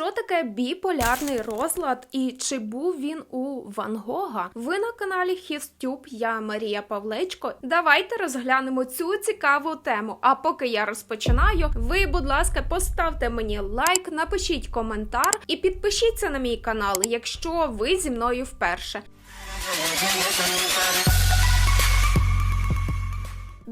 Що таке біполярний розлад і чи був він у Ван Гога? Ви на каналі Хістюб, я Марія Павлечко. Давайте розглянемо цю цікаву тему. А поки я розпочинаю, ви, будь ласка, поставте мені лайк, напишіть коментар і підпишіться на мій канал, якщо ви зі мною вперше.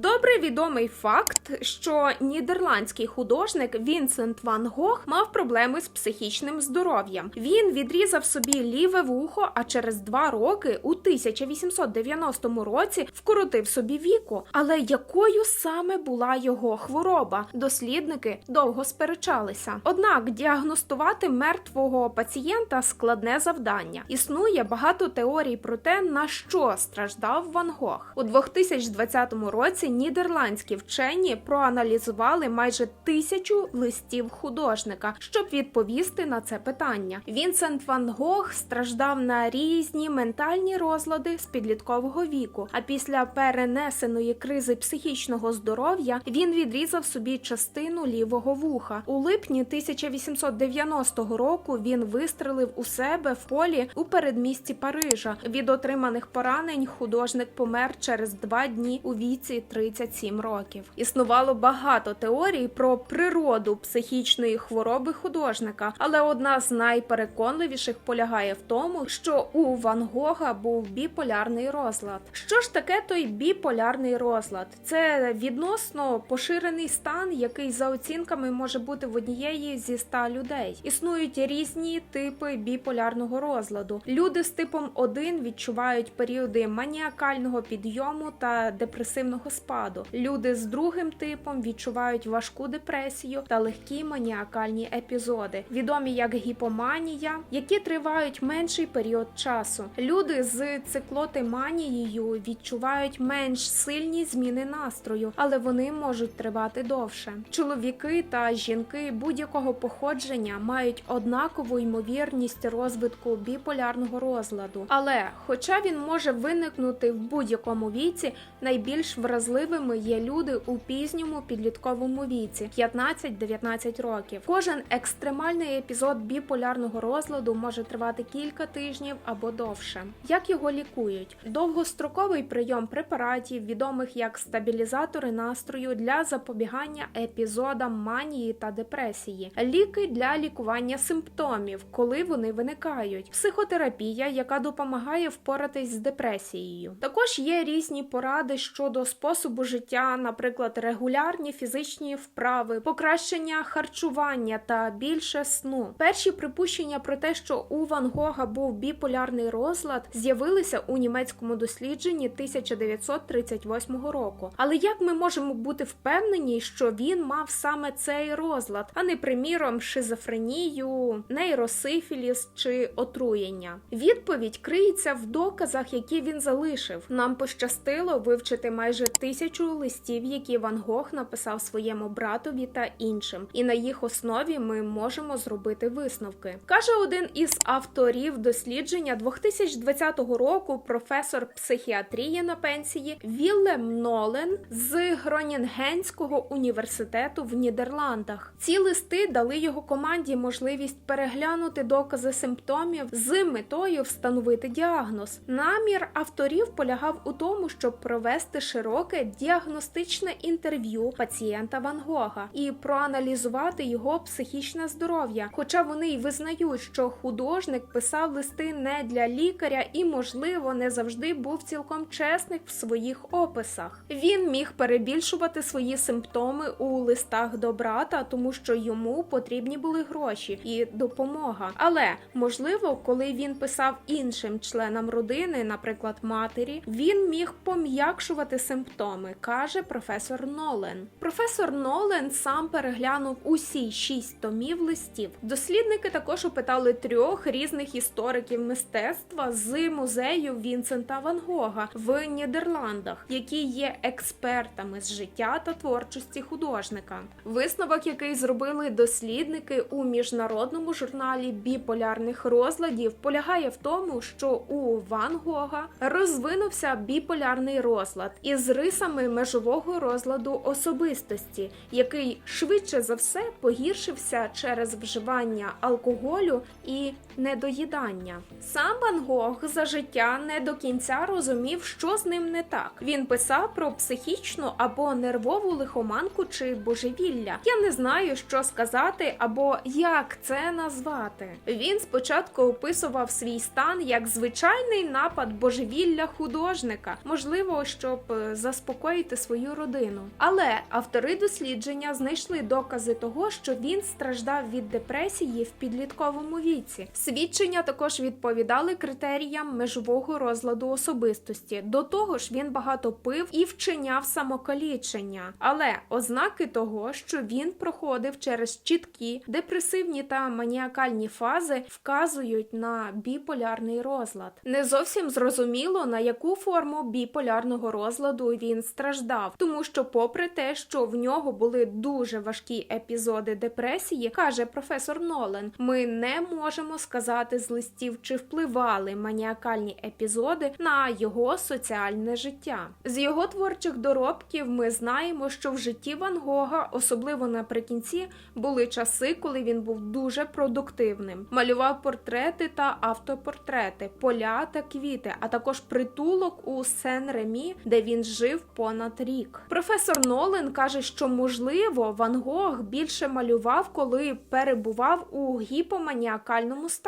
Добре відомий факт, що нідерландський художник Вінсент Ван Гог мав проблеми з психічним здоров'ям. Він відрізав собі ліве вухо, а через два роки, у 1890 році, вкоротив собі віку. Але якою саме була його хвороба? Дослідники довго сперечалися. Однак діагностувати мертвого пацієнта складне завдання. Існує багато теорій про те, на що страждав Ван Гог. У 2020 році нідерландські вчені проаналізували майже тисячу листів художника, щоб відповісти на це питання. Вінсент Ван Гог страждав на різні ментальні розлади з підліткового віку. А після перенесеної кризи психічного здоров'я він відрізав собі частину лівого вуха. У липні 1890 року він вистрелив у себе в полі у передмісті Парижа. Від отриманих поранень художник помер через два дні у віці 37 років. Існувало багато теорій про природу психічної хвороби художника, але одна з найпереконливіших полягає в тому, що у Ван Гога був біполярний розлад. Що ж таке той біполярний розлад? Це відносно поширений стан, який за оцінками може бути в однієї зі ста людей. Існують різні типи біполярного розладу. Люди з типом 1 відчувають періоди маніакального підйому та депресивного спаду. Люди з другим типом відчувають важку депресію та легкі маніакальні епізоди, відомі як гіпоманія, які тривають менший період часу. Люди з циклотиманією відчувають менш сильні зміни настрою, але вони можуть тривати довше. Чоловіки та жінки будь-якого походження мають однакову ймовірність розвитку біполярного розладу. Але, хоча він може виникнути в будь-якому віці, найбільш вразливими є люди у пізньому підлітковому віці 15-19 років. Кожен екстремальний епізод біполярного розладу може тривати кілька тижнів або довше. Як його лікують? Довгостроковий прийом препаратів, відомих як стабілізатори настрою для запобігання епізодам манії та депресії, ліки для лікування симптомів, коли вони виникають, психотерапія, яка допомагає впоратись з депресією. Також є різні поради щодо способу життя, наприклад, регулярні фізичні вправи, покращення харчування та більше сну. Перші припущення про те, що у Ван Гога був біполярний розлад, з'явилися у німецькому дослідженні 1938 року. Але як ми можемо бути впевнені, що він мав саме цей розлад, а не приміром шизофренію, нейросифіліс чи отруєння? Відповідь криється в доказах, які він залишив. Нам пощастило вивчити майже тисячу листів, які Ван Гог написав своєму братові та іншим, і на їх основі ми можемо зробити висновки. Каже один із авторів дослідження 2020 року, професор психіатрії на пенсії Віллем Нолен з Гронінгенського університету в Нідерландах. Ці листи дали його команді можливість переглянути докази симптомів з метою встановити діагноз. Намір авторів полягав у тому, щоб провести широке діагностичне інтерв'ю пацієнта Ван Гога і проаналізувати його психічне здоров'я. Хоча вони й визнають, що художник писав листи не для лікаря і, можливо, не завжди був цілком чесний в своїх описах. Він міг перебільшувати свої симптоми у листах до брата, тому що йому потрібні були гроші і допомога. Але можливо, коли він писав іншим членам родини, наприклад, матері, він міг пом'якшувати симптоми, каже професор Нолен. Професор Нолен сам переглянув усі шість томів листів. Дослідники також опитали трьох різних істориків мистецтва з музею Вінсента Ван Гога в Нідерландах, які є експертами з життя та творчості художника. Висновок, який зробили дослідники у міжнародному журналі біполярних розладів, полягає в тому, що у Ван Гога розвинувся біполярний розлад із рисами рисами межового розладу особистості, який швидше за все погіршився через вживання алкоголю і недоїдання. Сам Ван Гог за життя не до кінця розумів, що з ним не так. Він писав про психічну або нервову лихоманку чи божевілля. Я не знаю, що сказати або як це назвати. Він спочатку описував свій стан як звичайний напад божевілля художника, можливо, щоб е, заспокоїти свою родину. Але автори дослідження знайшли докази того, що він страждав від депресії в підлітковому віці. Свідчення також відповідали критеріям межового розладу особистості. До того ж, він багато пив і вчиняв самокалічення. Але ознаки того, що він проходив через чіткі депресивні та маніакальні фази, вказують на біполярний розлад. Не зовсім зрозуміло на яку форму біполярного розладу він страждав, тому що, попри те, що в нього були дуже важкі епізоди депресії, каже професор Нолен, ми не можемо сказати з листів, чи впливали маніакальні епізоди на його соціальне життя. З його творчих доробків ми знаємо, що в житті Ван Гога, особливо наприкінці, були часи, коли він був дуже продуктивним. Малював портрети та автопортрети, поля та квіти, а також притулок у Сен-Ремі, де він жив понад рік. Професор Нолен каже, що можливо Ван Гог більше малював, коли перебував у гіпоманіакальному стані,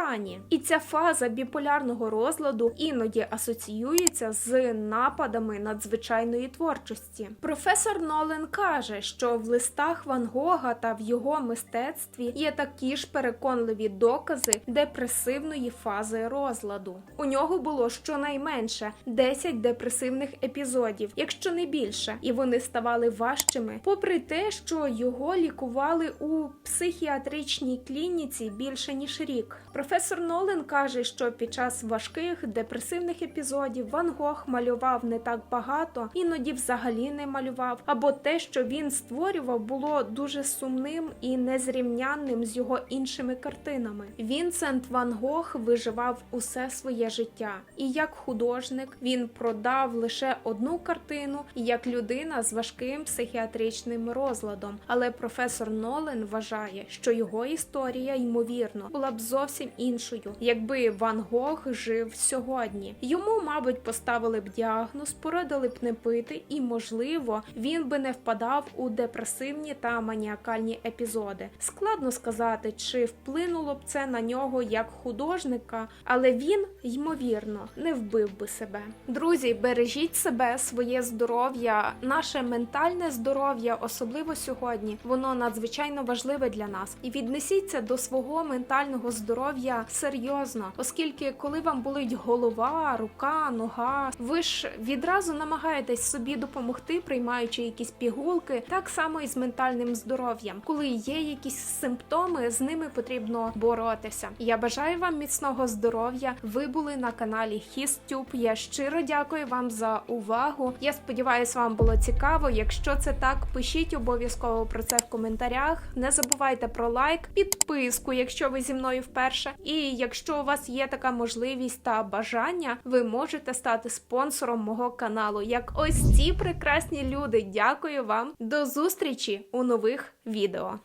і ця фаза біполярного розладу іноді асоціюється з нападами надзвичайної творчості. Професор Нолен каже, що в листах Ван Гога та в його мистецтві є такі ж переконливі докази депресивної фази розладу. У нього було щонайменше 10 депресивних епізодів, якщо не більше, і вони ставали важчими, попри те, що його лікували у психіатричній клініці більше ніж рік. Професор Нолен каже, що під час важких депресивних епізодів Ван Гог малював не так багато, іноді взагалі не малював, або те, що він створював, було дуже сумним і незрівнянним з його іншими картинами. Вінсент Ван Гог виживав усе своє життя, і як художник він продав лише одну картину, як людина з важким психіатричним розладом. Але професор Нолен вважає, що його історія ймовірно була б зовсім іншою, якби Ван Гог жив сьогодні. Йому, мабуть, поставили б діагноз, порадили б не пити, і можливо він би не впадав у депресивні та маніакальні епізоди. Складно сказати, чи вплинуло б це на нього як художника, але він ймовірно не вбив би себе. Друзі, бережіть себе, своє здоров'я, наше ментальне здоров'я, особливо сьогодні, воно надзвичайно важливе для нас. І віднесіться до свого ментального здоров'я серйозно, оскільки коли вам болить голова, рука, нога, ви ж відразу намагаєтесь собі допомогти, приймаючи якісь пігулки, так само і з ментальним здоров'ям. Коли є якісь симптоми, з ними потрібно боротися. Я бажаю вам міцного здоров'я. Ви були на каналі HisTube. Я щиро дякую вам за увагу. Я сподіваюся, вам було цікаво. Якщо це так, пишіть обов'язково про це в коментарях. Не забувайте про лайк, підписку, якщо ви зі мною вперше. І якщо у вас є така можливість та бажання, ви можете стати спонсором мого каналу, як ось ці прекрасні люди. Дякую вам. До зустрічі у нових відео.